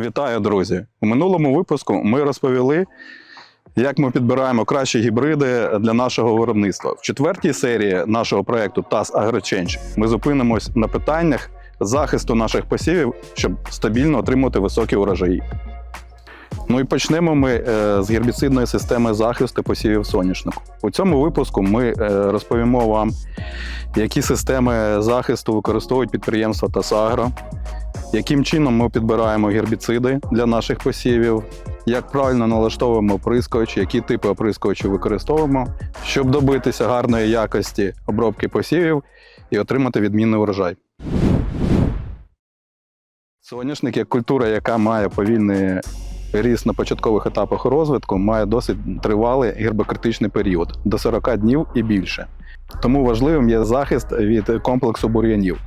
Вітаю, друзі! У минулому випуску ми розповіли, як ми підбираємо кращі гібриди для нашого виробництва. В четвертій серії нашого проекту TAS AgroChange ми зупинимось на питаннях захисту наших посівів, щоб стабільно отримувати високі урожаї. Ну і почнемо ми е, з гербіцидної системи захисту посівів соняшнику. У цьому випуску ми е, розповімо вам, які системи захисту використовують підприємства ТАСАГРО, яким чином ми підбираємо гербіциди для наших посівів, як правильно налаштовуємо оприскувач, які типи оприскувачів використовуємо, щоб добитися гарної якості обробки посівів і отримати відмінний урожай. Соняшник як культура, яка має повільний ріст на початкових етапах розвитку, має досить тривалий гербокритичний період до 40 днів і більше. Тому важливим є захист від комплексу бур'янів,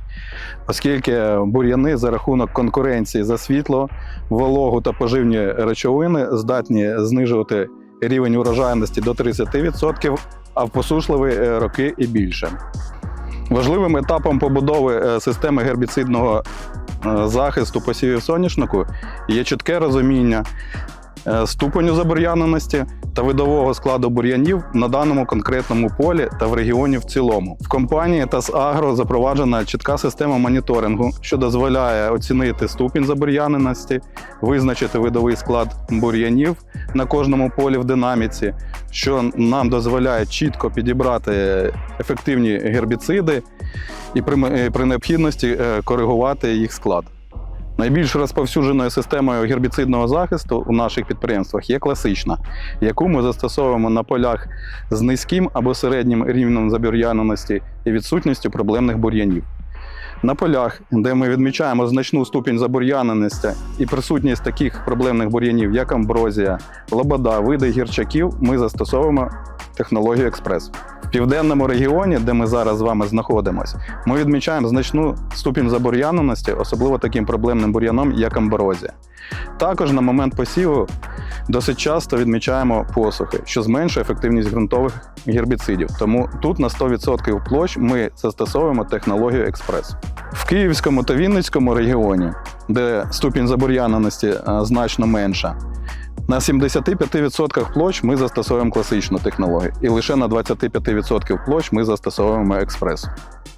оскільки бур'яни за рахунок конкуренції за світло, вологу та поживні речовини здатні знижувати рівень урожайності до 30%, а в посушливі е, роки і більше. Важливим етапом побудови е, системи гербіцидного е, захисту посівів соняшнику є чітке розуміння ступеню забур'яненості та видового складу бур'янів на даному конкретному полі та в регіоні в цілому. В компанії ТАСАГРО запроваджена чітка система моніторингу, що дозволяє оцінити ступінь забур'яненості, визначити видовий склад бур'янів на кожному полі в динаміці, що нам дозволяє чітко підібрати ефективні гербіциди і при, е, необхідності е, коригувати їх склад. Найбільш розповсюдженою системою гербіцидного захисту у наших підприємствах є класична, яку ми застосовуємо на полях з низьким або середнім рівнем забур'яненості і відсутністю проблемних бур'янів. На полях, де ми відмічаємо значну ступінь забур'яненості і присутність таких проблемних бур'янів, як амброзія, лобода, види гірчаків, ми застосовуємо технологію експрес. В південному регіоні, де ми зараз з вами знаходимося, ми відмічаємо значну ступінь забур'яненості, особливо таким проблемним бур'яном, як амброзія. Також на момент посіву досить часто відмічаємо посухи, що зменшує ефективність ґрунтових гербіцидів. Тому тут на 100% площ ми застосовуємо технологію експрес. В Київському та Вінницькому регіоні, де ступінь забур'яненості е, значно менша, на 75% площ ми застосовуємо класичну технологію, і лише на 25% площ ми застосовуємо експрес.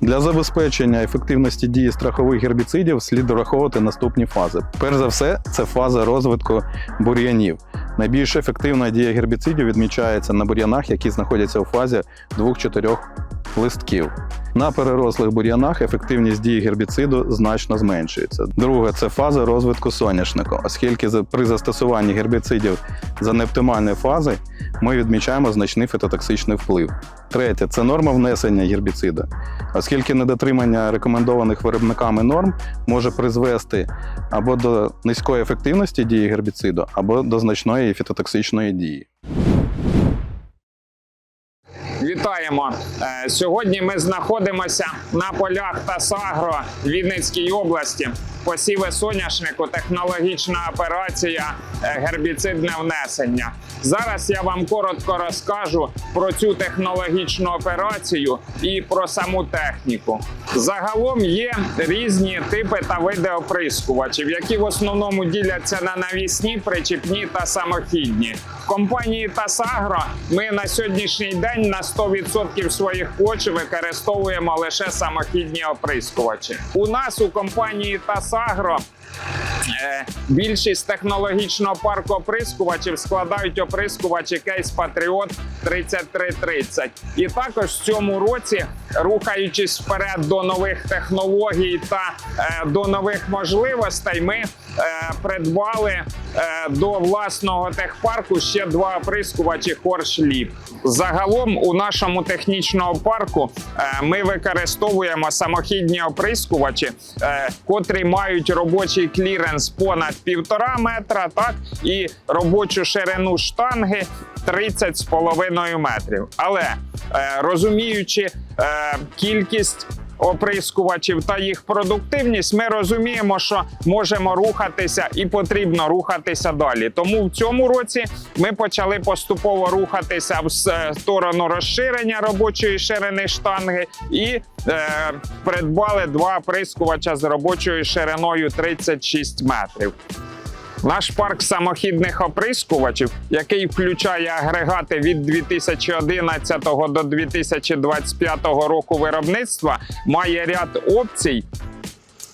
Для забезпечення ефективності дії страхових гербіцидів слід враховувати наступні фази. Перш за все, це фаза розвитку бур'янів. Найбільш ефективна дія гербіцидів відмічається на бур'янах, які знаходяться у фазі 2-4 листків. На перерослих бур'янах ефективність дії гербіциду значно зменшується. Друге це фаза розвитку соняшника, оскільки при застосуванні гербіцидів за неоптимальної фази ми відмічаємо значний фітотоксичний вплив. Третє це норма внесення гербіциду, оскільки недотримання рекомендованих виробниками норм може призвести або до низької ефективності дії гербіциду, або до значної фітотоксичної дії. Вітаємо! Е, Сьогодні ми знаходимося на полях Тасагро Вінницькій області. Посіви соняшнику, технологічна операція, гербіцидне внесення. Зараз я вам коротко розкажу про цю технологічну операцію і про саму техніку. Загалом є різні типи та види оприскувачів, які в основному діляться на навісні, причіпні та самохідні. В компанії Тасагро ми на сьогоднішній день на 100% своїх площ використовуємо лише самохідні оприскувачі. У нас у компанії Тасагро Е, Більшість технологічного парку оприскувачів складають оприскувачі Кейс Patriot 3330. І також в цьому році, рухаючись вперед до нових технологій та е, до нових можливостей, ми е, придбали е, до власного техпарку ще два оприскувачі Хоршліп. Загалом у нашому технічному парку е, ми використовуємо самохідні оприскувачі, е, котрі мають робочий кліренс понад півтора метра, так і робочу ширину штанги 30 з половиною метрів. Але е, розуміючи е, кількість оприскувачів та їх продуктивність, ми розуміємо, що можемо рухатися і потрібно рухатися далі. Тому в цьому році ми почали поступово рухатися в е, сторону розширення робочої ширини штанги і е, придбали два оприскувача з робочою шириною 36 метрів. Наш парк самохідних оприскувачів, який включає агрегати від 2011 до 2025 року виробництва, має ряд опцій,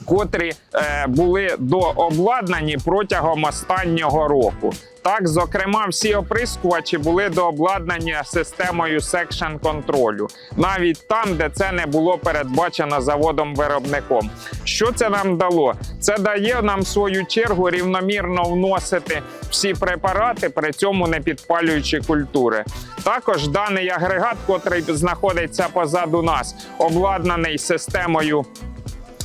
котрі е, були дообладнані протягом останнього року. Так, зокрема, всі оприскувачі були дообладнані системою секшн контролю, навіть там, де це не було передбачено заводом-виробником. Що це нам дало? Це дає нам в свою чергу рівномірно вносити всі препарати, при цьому не підпалюючи культури. Також даний агрегат, котрий знаходиться позаду нас, обладнаний системою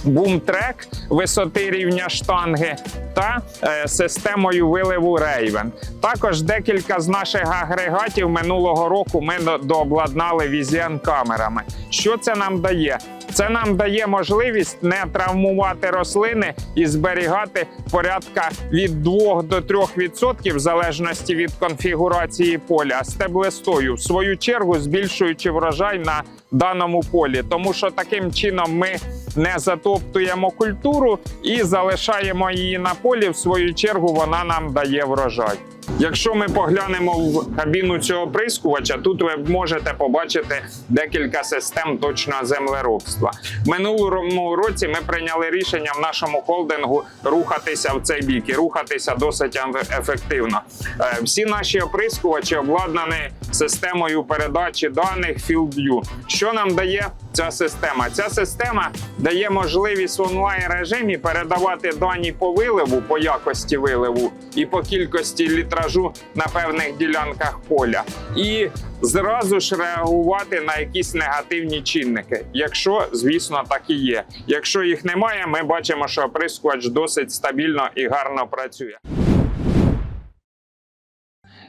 бумтрек висоти рівня штанги та е, системою виливу Raven. Також декілька з наших агрегатів минулого року ми дообладнали візіан камерами. Що це нам дає? Це нам дає можливість не травмувати рослини і зберігати порядка від 2 до 3% в залежності від конфігурації поля стеблистою, в свою чергу збільшуючи врожай на даному полі, тому що таким чином ми не затоптуємо культуру і залишаємо її на полі. В свою чергу вона нам дає врожай. Якщо ми поглянемо в кабіну цього прискувача, тут ви можете побачити декілька систем точного землеробства. Минулому році ми прийняли рішення в нашому холдингу рухатися в цей бік і рухатися досить еф- ефективно. Е, Всі наші оприскувачі обладнані системою передачі даних FieldView. Що нам дає ця система? Ця система дає можливість в онлайн режимі передавати дані по виливу, по якості виливу і по кількості літражу на певних ділянках поля, і зразу ж реагувати на якісь негативні чинники, якщо, звісно, так і є. Якщо їх немає, ми бачимо, що оприскувач досить стабільно і гарно працює.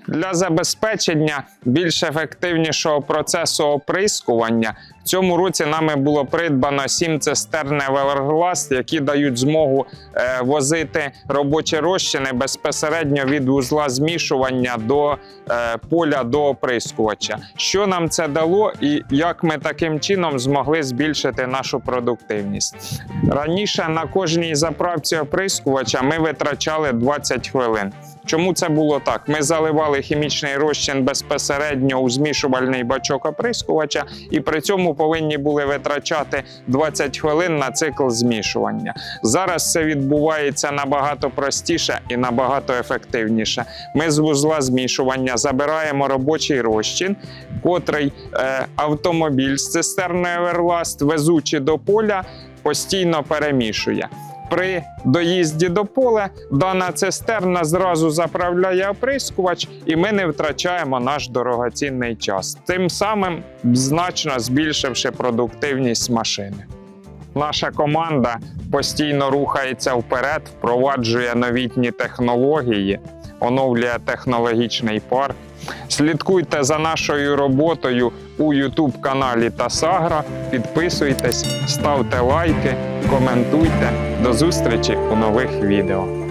Для забезпечення більш ефективнішого процесу оприскування в цьому році нами було придбано 7 цистерн Everlast, які дають змогу е, возити робочі розчини безпосередньо від вузла змішування до е, поля до оприскувача. Що нам це дало, і як ми таким чином змогли збільшити нашу продуктивність? Раніше на кожній заправці оприскувача ми витрачали 20 хвилин. Чому це було так? Ми заливали хімічний розчин безпосередньо у змішувальний бачок оприскувача, і при цьому повинні були витрачати 20 хвилин на цикл змішування. Зараз це відбувається набагато простіше і набагато ефективніше. Ми з вузла змішування забираємо робочий розчин, котрий е, автомобіль з цистерною Everlast, везучи до поля, постійно перемішує. При доїзді до поля дана цистерна зразу заправляє оприскувач, і ми не втрачаємо наш дорогоцінний час, тим самим значно збільшивши продуктивність машини. Наша команда постійно рухається вперед, впроваджує новітні технології, оновлює технологічний парк. Слідкуйте за нашою роботою у YouTube каналі Тасагра, підписуйтесь, ставте лайки, коментуйте. До зустрічі у нових відео.